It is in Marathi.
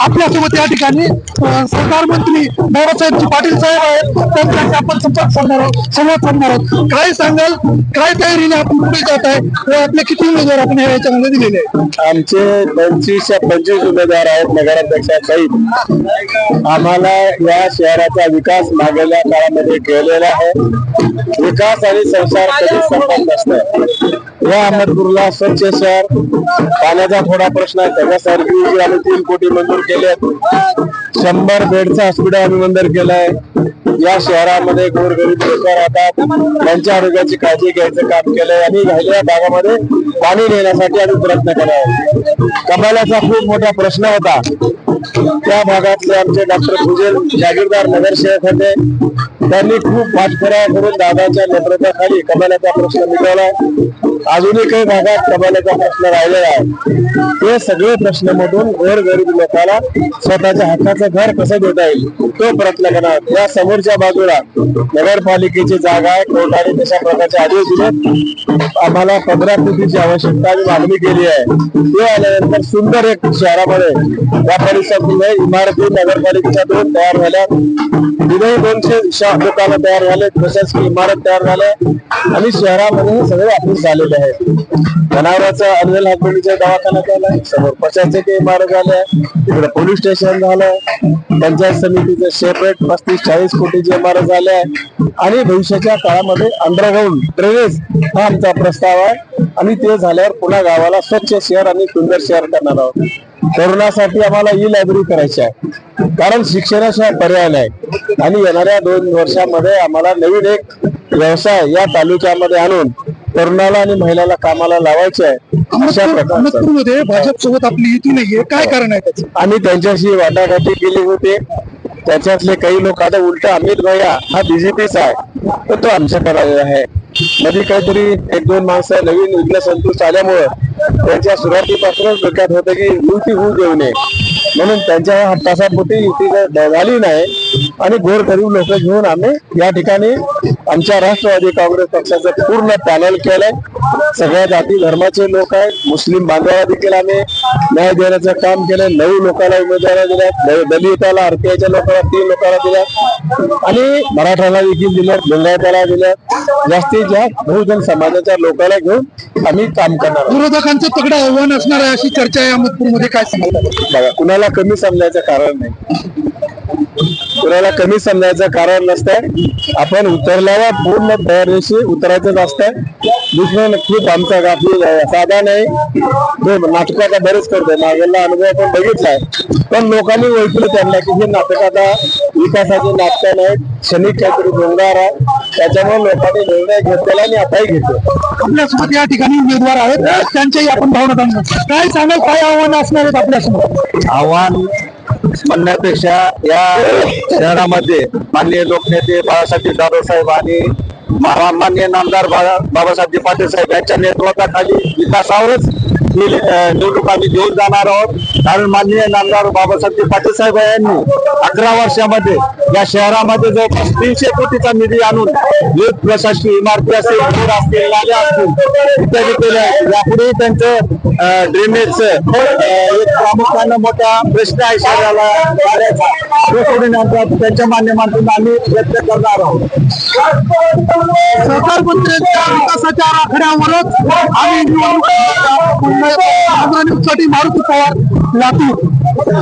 आपल्यासोबत या ठिकाणी सरकार मंत्री बाबासाहेबजी पाटील साहेब आहेत. त्यांच्याशी आपण संपर्क साधणार आहोत संवाद साधणार आहोत. काय सांगाल? काय तयारीने आपण पुढे जात आहे? व आपले किती उमेदवार आपण या याच्यामध्ये दिलेले आहेत? आमचे पंचवीस पंचवीस उमेदवार आहेत नगराध्यक्षासहित आम्हाला या शहराचा विकास मागेल्या काळामध्ये केलेला आहे. विकास आणि संसार कधीच संबंध असतो? या अहमदपूरला स्वच्छ शहर पाण्याचा थोडा प्रश्न आहे. त्याच्यासाठी आम्ही तीन कोटी मंजूर केले शंभर बेडचं हॉस्पिटल आम्ही मंजूर केलंय. या शहरामध्ये गोरगरीब लोक राहतात. त्यांच्या आरोग्याची काळजी घ्यायचं काम केलंय. आणि राहिलेल्या भागामध्ये पाणी नेण्यासाठी आम्ही प्रयत्न केला कमालाचा खूप मोठा प्रश्न होता. त्या भागातले आमचे डॉक्टर सुजेल जागीरदार नगरसेवक होते. त्यांनी खूप पाठपुरावा करून दादाच्या नेतृत्वाखाली कमालाचा प्रश्न मिटवलाय अजूनही काही भागात कमालाचा प्रश्न राहिलेला आहे. ते सगळे प्रश्न मधून गोरगरीब लोकांना स्वतःच्या हक्काचं घर कसं देता येईल तो प्रयत्न करणार. या समोरच्या बाजूला नगरपालिकेची जागा आहे कोर्टाने तशा प्रकारचे आदेश दिले. आम्हाला पंधरा कोटीची आवश्यकता आणि मागणी केली आहे. ते आल्यानंतर सुंदर एक शहरामध्ये या परिसरामध्ये इमारती नगरपालिकेच्या दोन तयार झाल्या. तिथेही दोनशे दुकानं तयार झाले प्रशासकीय इमारत तयार झाल्या आणि शहरामध्ये सगळे ऑफिस झालेले आहेत जनावरांचा अनिल हसबंडीचा दवाखाना झालाय. समोर प्रशासकीय मार्ग झाल्या. तिकडे पोलीस स्टेशन झालं पंचायत समितीचं सेपरेट पस्तीस चाळीस कोटीची इमारत झाल्या आहे. आणि भविष्याच्या काळामध्ये अंडरग्राऊंड ड्रेनेज हा आमचा प्रस्ताव आहे. आणि ते झाल्यावर पुन्हा गावाला स्वच्छ शहर आणि सुंदर शहर करणार आहोत. तरुणासाठी आम्हाला ई लायब्ररी करायची आहे. कारण शिक्षणाशिवाय पर्याय नाही. आणि येणाऱ्या दोन वर्षामध्ये आम्हाला नवीन एक व्यवसाय या तालुक्यामध्ये आणून तरुणाला आणि महिलाला कामाला लावायचे आहे अशा प्रकारचं. अहमदपूरमध्ये भाजप सोबत आपली युती नाहीये. काय कारण आहे त्याचं? आम्ही त्यांच्याशी वाटाघाटी केली होती. त्याच्यातले काही लोक आता उलट अमित भैया हा बीजेपीचा आहे. तर तो आमच्याकडे आहे. मध्ये काहीतरी एक दोन माणसं नवीन विघ्न संतुष्ट आल्यामुळं त्यांच्या सुरुवातीपासूनच डोक्यात होतं की युती होऊ देऊ नये. म्हणून त्यांच्या हट्टासापोटी युती झाली नाही आणि गोरगरीब लोक घेऊन आम्ही या ठिकाणी आमच्या राष्ट्रवादी काँग्रेस पक्षाचं पूर्ण पॅनल केलंय. सगळ्या जाती धर्माचे लोक आहेत. मुस्लिम बांधवाला देखील आम्ही न्याय देण्याचं काम केलंय. नऊ लोकांना उमेदवारी दिल्यात. द- दलिताला आरपीआयच्या लोकांना तीन लोकांना दिल्यात. आणि मराठाला देखील दिल्यात. लिंगायताला दिल्यात. जास्तीत जास्त बहुजन समाजाच्या लोकांना घेऊन आम्ही काम करणार विरोधकांचं तगडं आव्हान असणार आहे अशी चर्चा आहे अहमदपूरमध्ये काय सांगतात बघा कुणाला कमी समजायचं कारण नाही. कुणाला कमी समजायचं कारण नसतंय. आपण उतरल्यावर पूर्ण तयारीशी उतरायचं असतंय. दुसरं खूप आमचा गाफी साधा नाही. तो नाटकाचा बरेच करतोय. मागेला अनुभव आपण बघितलाय पण लोकांनी ओळखलं त्यांना की हे नाटक आता विकासाचे नाटक नाहीत. क्षणिक काहीतरी डोंगार आहे. त्याच्यामुळे लोकांनी निर्णय घेतलेला आणि आताही घेतो आपल्यासोबत या ठिकाणी उमेदवार आहेत. त्यांच्याही आपण भावना. काय सांगाल? काय आव्हान असणार आहेत आपल्यासमोर? आव्हान म्हणण्यापेक्षा या शहरामध्ये माननीय लोकनेते बाळासाहेब जाधव साहेब आणि माननीय नामदार बाळा- बाबासाहेब पाटील साहेब यांच्या नेतृत्वाखाली विकासावरच निवडणूक आम्ही घेऊन जाणार आहोत. कारण माननीय नामदार बाबासाहेब पाटील साहेब यांनी अकरा वर्षामध्ये या शहरामध्ये जवळपास तीनशे कोटीचा निधी आणून विविध प्रशासकीय इमारती असतील रोड असतील. नाल्या असतील इत्यादी केल्या यापुढेही त्यांचं ड्रेनेज एक प्रामुख्यानं मोठा प्रश्न आहे शहराला तो सोडवण्याचा त्यांच्या माध्यमातून आम्ही प्रयत्न करणार आहोत? सरकार मंत्र्यांच्या विकासाच्या आराखड्यावरच आम्ही निवडणूक लढवणार आहोत. मारुती पवार लातूर